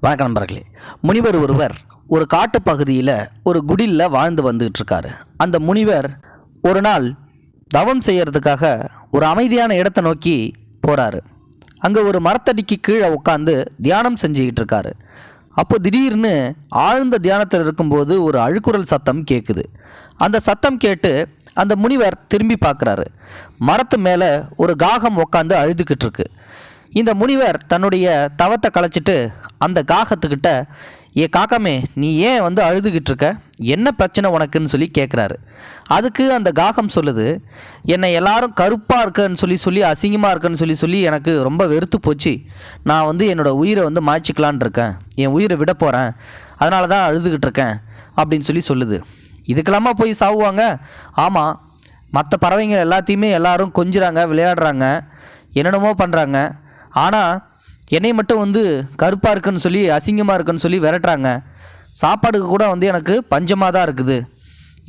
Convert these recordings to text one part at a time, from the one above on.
வணக்கம் நண்பர்களே. முனிவர் ஒருவர் ஒரு காட்டு பகுதியில் ஒரு குடிலில் வாழ்ந்து வந்துகிட்டு இருக்காரு அந்த முனிவர் ஒரு நாள் தவம் செய்கிறதுக்காக ஒரு அமைதியான இடத்தை நோக்கி போகிறாரு அங்கே ஒரு மரத்தடிக்கு கீழே உட்காந்து தியானம் செஞ்சுக்கிட்டு இருக்காரு அப்போ திடீர்னு ஆழ்ந்த தியானத்தில் இருக்கும்போது ஒரு அழுக்குரல் சத்தம் கேட்குது அந்த சத்தம் கேட்டு அந்த முனிவர் திரும்பி பார்க்குறாரு. மரத்து மேலே ஒரு காகம் உட்காந்து அழுதுகிட்டு இருக்கு இந்த முனிவர் தன்னுடைய தவத்தை கலைச்சிட்டு அந்த காகத்துக்கிட்ட ஏ காக்கமே நீ ஏன் வந்து அழுதுகிட்டு இருக்க என்ன பிரச்சனை உனக்குன்னு சொல்லி கேட்குறாரு அதுக்கு அந்த காகம் சொல்லுது என்னை எல்லாரும் கருப்பாக இருக்கன்னு சொல்லி சொல்லி அசிங்கமாக இருக்குன்னு சொல்லி சொல்லி எனக்கு ரொம்ப வெறுத்து போச்சு. நான் வந்து என்னோடய உயிரை வந்து மாய்ச்சிக்கலான் இருக்கேன். என் உயிரை விட போகிறேன் அதனால தான் அழுதுகிட்டு இருக்கேன் அப்படின்னு சொல்லி சொல்லுது. இதுக்கெல்லாமா போய் சாவுவாங்க? ஆமாம் மற்ற பறவைங்க எல்லாத்தையுமே எல்லாரும் கொஞ்சுறாங்க விளையாடுறாங்க. என்னென்னமோ பண்ணுறாங்க ஆனால் என்னை மட்டும் வந்து கருப்பாக இருக்குன்னு சொல்லி அசிங்கமாக இருக்குன்னு சொல்லி விரட்டுறாங்க. சாப்பாடுக்கு கூட வந்து எனக்கு பஞ்சமாக தான் இருக்குது.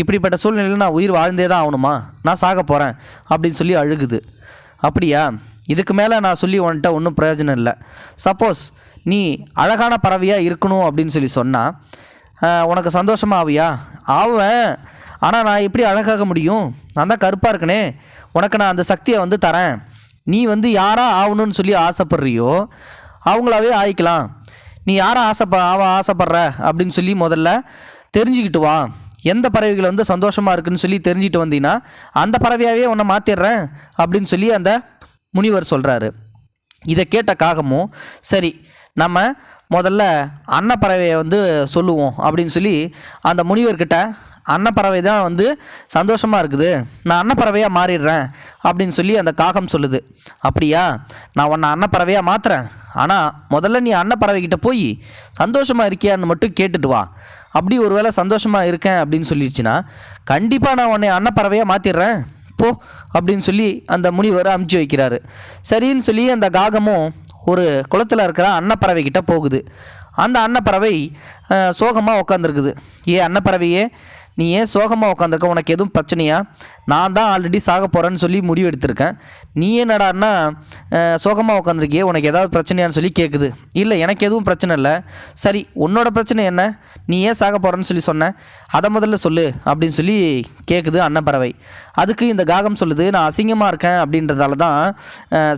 இப்படிப்பட்ட சூழ்நிலையில் நான் உயிர் வாழ்ந்தே தான் ஆகணுமா? நான் சாக போகிறேன் அப்படின்னு சொல்லி அழுகுது. அப்படியா? இதுக்கு மேலே நான் சொல்லி உன்கிட்ட ஒன்றும் பிரயோஜனம் இல்லை. சப்போஸ் நீ அழகான பறவையாக இருக்கணும் அப்படின்னு சொல்லி சொன்னால் உனக்கு சந்தோஷமாக ஆவியா? ஆவேன். ஆனால் நான் எப்படி அழகாக முடியும்? நான் தான் கருப்பாக இருக்கனே. உனக்கு நான் அந்த சக்தியை வந்து தரேன். நீ வந்து யாராக ஆகணும்னு சொல்லி ஆசைப்படுறியோ அவங்களாவே ஆயிக்கலாம். நீ யாரை ஆசைப்ப ஆவ ஆசைப்படுற அப்படின்னு சொல்லி முதல்ல தெரிஞ்சுக்கிட்டு வா. எந்த பறவைகள் வந்து சந்தோஷமாக இருக்குன்னு சொல்லி தெரிஞ்சுட்டு வந்தீங்கன்னா அந்த பறவையாகவே உன்னை மாற்றிடுறேன் அப்படின்னு சொல்லி அந்த முனிவர் சொல்கிறாரு இதை கேட்ட காகமும் சரி நம்ம முதல்ல அன்னப்பறவையை வந்து சொல்லுவோம் அப்படின்னு சொல்லி அந்த முனிவர்கிட்ட அன்னப்பறவை தான் வந்து சந்தோஷமாக இருக்குது. நான் அன்னப்பறவையாக மாறிடுறேன் அப்படின்னு சொல்லி அந்த காகம் சொல்லுது. அப்படியா? நான் உன்னை அன்னப்பறவையாக மாற்றுறேன் ஆனால் முதல்ல நீ அன்னப்பறவைக்கிட்ட போய் சந்தோஷமாக இருக்கியான்னு மட்டும் கேட்டுட்டு வா. அப்படி ஒருவேளை சந்தோஷமாக இருக்கேன் அப்படின்னு சொல்லிடுச்சுன்னா கண்டிப்பாக நான் உன்னை அன்னப்பறவையாக மாற்றிடுறேன் போ அப்படின்னு சொல்லி அந்த முனிவர் அமுச்சு வைக்கிறாரு. சரின்னு சொல்லி அந்த காகமும் ஒரு குளத்தில் இருக்கிற அன்னப்பறவை கிட்ட போகுது. அந்த அன்னப்பறவை சோகமாக உட்காந்துருக்குது ஏ அன்னப்பறவையே நீ ஏன் சோகமாக உட்காந்துருக்க உனக்கு எதுவும் பிரச்சனையா? நான் தான் ஆல்ரெடி சாக போகிறேன்னு சொல்லி முடிவு எடுத்திருக்கேன். நீ என்னடான்னா சோகமாக உட்காந்துருக்கியே உனக்கு ஏதாவது பிரச்சனையான்னு சொல்லி கேட்குது இல்லை எனக்கு எதுவும் பிரச்சனை இல்லை. சரி உன்னோட பிரச்சனை என்ன? நீ ஏன் சாக போகிறேன்னு சொல்லி சொன்னேன் அதை முதல்ல சொல்லு அப்படின்னு சொல்லி கேட்குது அன்னப்பறவை அதுக்கு இந்த காகம் சொல்லுது நான் அசிங்கமாக இருக்கேன் அப்படின்றதால தான்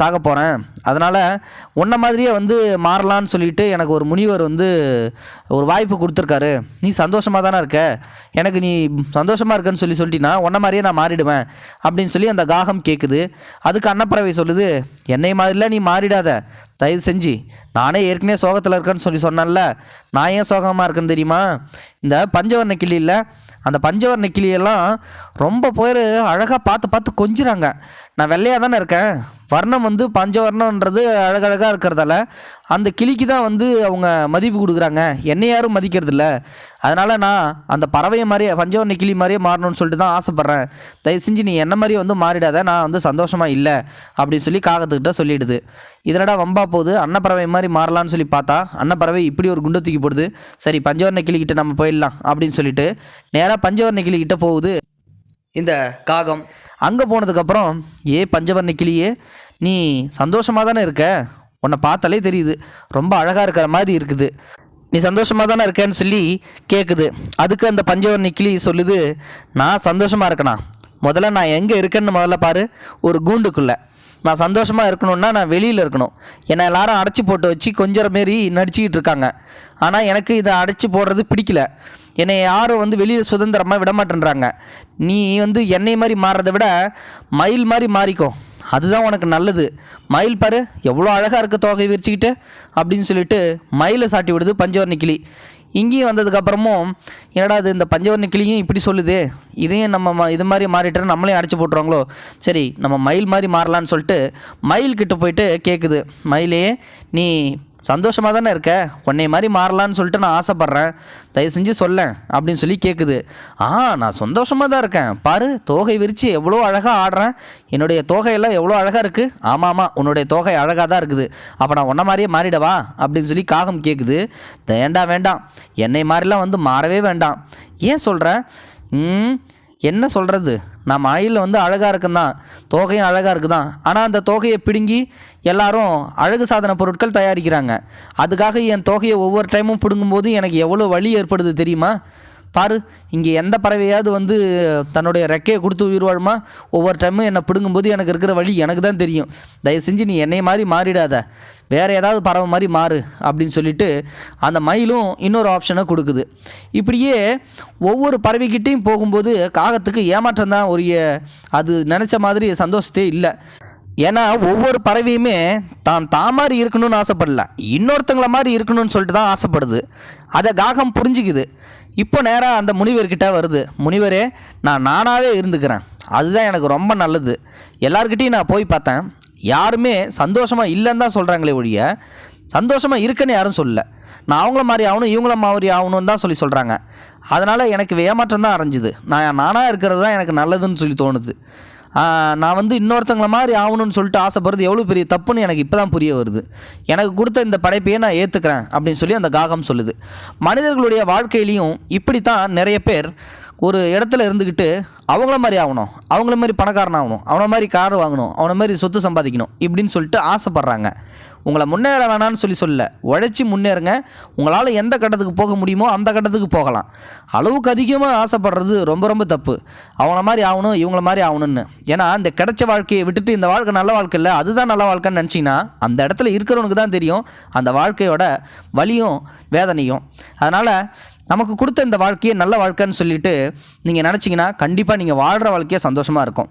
சாக போகிறேன் அதனால் உன்ன மாதிரியே வந்து மாறலான்னு சொல்லிட்டு எனக்கு ஒரு முனிவர் வந்து ஒரு வாய்ப்பு கொடுத்துருக்காரு. நீ சந்தோஷமாக தானே இருக்க? எனக்கு நீ நீ சந்தோஷமாக இருக்கன்னு சொல்லி சொல்லிட்டீன்னா உன்ன மாதிரியே நான் மாறிடுவேன் அப்படின்னு சொல்லி அந்த காகம் கேட்குது அதுக்கு அன்னப்பறவை சொல்லுது என்னை மாதிரிலாம் நீ மாறிடாத. தயவு செஞ்சு நானே ஏற்கனவே சோகத்தில் இருக்கேன்னு சொல்லி சொன்னேன்ல. நான் ஏன் சோகமாக இருக்கேன்னு தெரியுமா? இந்த பஞ்சவர்ண கிளியில் அந்த பஞ்சவர்ண கிளியெல்லாம் ரொம்ப பேர் அழகாக பார்த்து பார்த்து கொஞ்சுறாங்க. நான் வெள்ளையாக தானே இருக்கேன். வர்ணம் வந்து பஞ்சவர்ணன்றது அழகழகாக இருக்கிறதால அந்த கிளிக்கு தான் வந்து அவங்க மதிப்பு கொடுக்குறாங்க. என்னை யாரும் மதிக்கிறதில்ல. அதனால் நான் அந்த பறவையை மாதிரியே பஞ்சவர்ண கிளி மாதிரியே மாறணும்னு சொல்லிட்டு தான் ஆசைப்பட்றேன். தயவு செஞ்சு நீ என்ன மாதிரி வந்து மாறிடாத நான் வந்து சந்தோஷமாக இல்லை அப்படின்னு சொல்லி காகத்துக்கிட்ட சொல்லிடுது. இதனடா வம்பா போகுது. அன்னப்பறவை மாதிரி மாறலாம்னு சொல்லி பார்த்தா அன்னப்பறவை இப்படி ஒரு குண்டை தூக்கி போடுது. சரி பஞ்சவர்ண கிளிக்கிட்ட நம்ம போயிடலாம் அப்படின்னு சொல்லிட்டு நேராக பஞ்சவர்ண கிளிக்கிட்ட போகுது. இந்த காகம் அங்கே போனதுக்கப்புறம் ஏ பஞ்சவர்ண கிளியே நீ சந்தோஷமாக தானே இருக்க? உன்னை பார்த்தாலே தெரியுது. ரொம்ப அழகாக இருக்கிற மாதிரி இருக்குது. நீ சந்தோஷமாக தானே இருக்கேன்னு சொல்லி கேட்குது அதுக்கு அந்த பஞ்சவர்ண கிளி சொல்லுது நான் சந்தோஷமாக இருக்கணா முதல்ல நான் எங்கே இருக்கேன்னு முதல்ல பாரு ஒரு கூண்டுக்குள்ளே. நான் சந்தோஷமாக இருக்கணும்னா நான் வெளியில் இருக்கணும். என்னை எல்லாரும் அடைச்சி போட்டு வச்சு கொஞ்சம் மாரி நடிச்சுக்கிட்டு இருக்காங்க. ஆனால் எனக்கு இதை அடைச்சி போடுறது பிடிக்கல. என்னை யாரும் வந்து வெளியில் சுதந்திரமாக விடமாட்டேன்றாங்க. நீ வந்து என்னை மாதிரி மாறுறதை விட மயில் மாதிரி மாறிக்கோ. அதுதான் உனக்கு நல்லது. மயில் பாரு எவ்வளோ அழகாக இருக்க தோகை விரிச்சுக்கிட்டு அப்படின்னு சொல்லிட்டு மயிலை சாட்டி விடுது பஞ்சவர்ணி கிளி. இங்கேயும் வந்ததுக்கப்புறமும் என்னடா இது இந்த பஞ்சவர்ண கிளியும் இப்படி சொல்லுது? இதையும் நம்ம இது மாதிரி மாறிட்டு நம்மளையும் அடிச்சு போட்டுருவாங்களோ? சரி நம்ம மயில் மாதிரி மாறலான்னு சொல்லிட்டு மயில் கிட்ட போயிட்டு கேட்குது மயிலே நீ சந்தோஷமாக தானே இருக்க? உன்னை மாதிரி மாறலான்னு சொல்லிட்டு நான் ஆசைப்பட்றேன். தயவு செஞ்சு சொல்லேன் அப்படின்னு சொல்லி கேட்குது ஆ நான் சந்தோஷமாக தான் இருக்கேன். பாரு தோகை விரித்து எவ்வளோ அழகாக ஆடுறேன். என்னுடைய தோகையெல்லாம் எவ்வளோ அழகாக இருக்குது ஆமாம் ஆமாம் உன்னுடைய தோகை அழகாக தான் இருக்குது. அப்போ நான் உன்ன மாதிரியே மாறிடவா? அப்படின்னு சொல்லி காகம் கேட்குது வேண்டாம் வேண்டாம். என்னை மாதிரிலாம் வந்து மாறவே வேண்டாம். ஏன் சொல்கிற என்ன சொல்கிறது நான் மயிலில் வந்து அழகாக இருக்குந்தான். தோகையும் அழகாக இருக்குதான். ஆனால் அந்த தோகையை பிடுங்கி எல்லாரும் அழகு சாதன பொருட்கள் தயாரிக்கிறாங்க. அதுக்காக என் தோகையை ஒவ்வொரு டைமும் பிடுங்கும்போது எனக்கு எவ்வளோ வலி ஏற்படுது தெரியுமா? பாரு இங்கே எந்த பறவையாவது வந்து தன்னுடைய ரெக்கையை கொடுத்து உயிர் வாழுமா ஒவ்வொரு டைமும் என்னை பிடுங்கும்போது எனக்கு இருக்கிற வழி எனக்கு தான் தெரியும். தயவு செஞ்சு நீ என்னை மாதிரி மாறிடாத. வேறு ஏதாவது பறவை மாதிரி மாறு அப்படின்னு சொல்லிட்டு அந்த மயிலும் இன்னொரு ஆப்ஷனை கொடுக்குது. இப்படியே ஒவ்வொரு பறவைக்கிட்டேயும் போகும்போது காகத்துக்கு ஏமாற்றம் தான் ஒரு அது நினச்ச மாதிரி சந்தோஷத்தே இல்லை. ஏன்னா ஒவ்வொரு பறவையுமே தான் தான் மாதிரி இருக்கணும்னு ஆசைப்படல. இன்னொருத்தங்கள மாதிரி இருக்கணும்னு சொல்லிட்டு தான் ஆசைப்படுது. அதை காகம் புரிஞ்சுக்குது. இப்போ நேராக அந்த முனிவர்கிட்ட வருது. முனிவரே நான் நானாகவே இருந்துக்கிறேன். அதுதான் எனக்கு ரொம்ப நல்லது. எல்லார்கிட்டையும் நான் போய் பார்த்தேன். யாருமே சந்தோஷமாக இல்லைன்னு தான் சொல்கிறாங்களே ஒழிய சந்தோஷமாக இருக்குன்னு யாரும் சொல்லலை. நான் அவங்கள மாதிரி ஆகணும் இவங்கள மாதிரி ஆகணும்னு தான் சொல்லி சொல்கிறாங்க அதனால் எனக்கு ஏமாற்றம் தான் அரைஞ்சுது. நான் நானாக இருக்கிறது தான் எனக்கு நல்லதுன்னு சொல்லி தோணுது. நான் வந்து இன்னொருத்தங்கள மாதிரி ஆகணும்னு சொல்லிட்டு ஆசைப்படுறது எவ்வளோ பெரிய தப்புன்னு எனக்கு இப்போ தான் புரிய வருது. எனக்கு கொடுத்த இந்த படைப்பையே நான் ஏற்றுக்கிறேன் அப்படின்னு சொல்லி அந்த காகம் சொல்லுது. மனிதர்களுடைய வாழ்க்கையிலையும் இப்படித்தான் நிறைய பேர் ஒரு இடத்துல இருந்துக்கிட்டு அவங்கள மாதிரி ஆகணும் அவங்கள மாதிரி பணக்காரன் ஆகணும் அவனை மாதிரி கார் வாங்கணும் அவனை மாதிரி சொத்து சம்பாதிக்கணும் இப்படின்னு சொல்லிட்டு ஆசைப்பட்றாங்க. உங்களை முன்னேற வேணாம்னு சொல்லி சொல்ல உழைச்சி முன்னேறுங்க. உங்களால் எந்த கட்டத்துக்கு போக முடியுமோ அந்த கட்டத்துக்கு போகலாம். அளவுக்கு அதிகமாக ஆசைப்படுறது ரொம்ப ரொம்ப தப்பு. அவங்கள மாதிரி ஆகணும் இவங்கள மாதிரி ஆகணும்னு. ஏன்னா இந்த கிடைச்ச வாழ்க்கையை விட்டுட்டு இந்த வாழ்க்கை நல்ல வாழ்க்கை இல்லை அதுதான் நல்ல வாழ்க்கைன்னு நினச்சிங்கன்னா அந்த இடத்துல இருக்கிறவனுக்கு தான் தெரியும் அந்த வாழ்க்கையோட வலியும் வேதனையும். அதனால் நமக்கு கொடுத்த இந்த வாழ்க்கையை நல்ல வாழ்க்கைன்னு சொல்லிட்டு நீங்கள் நினச்சிங்கன்னா கண்டிப்பாக நீங்கள் வாழ்கிற வாழ்க்கையே சந்தோஷமாக இருக்கும்.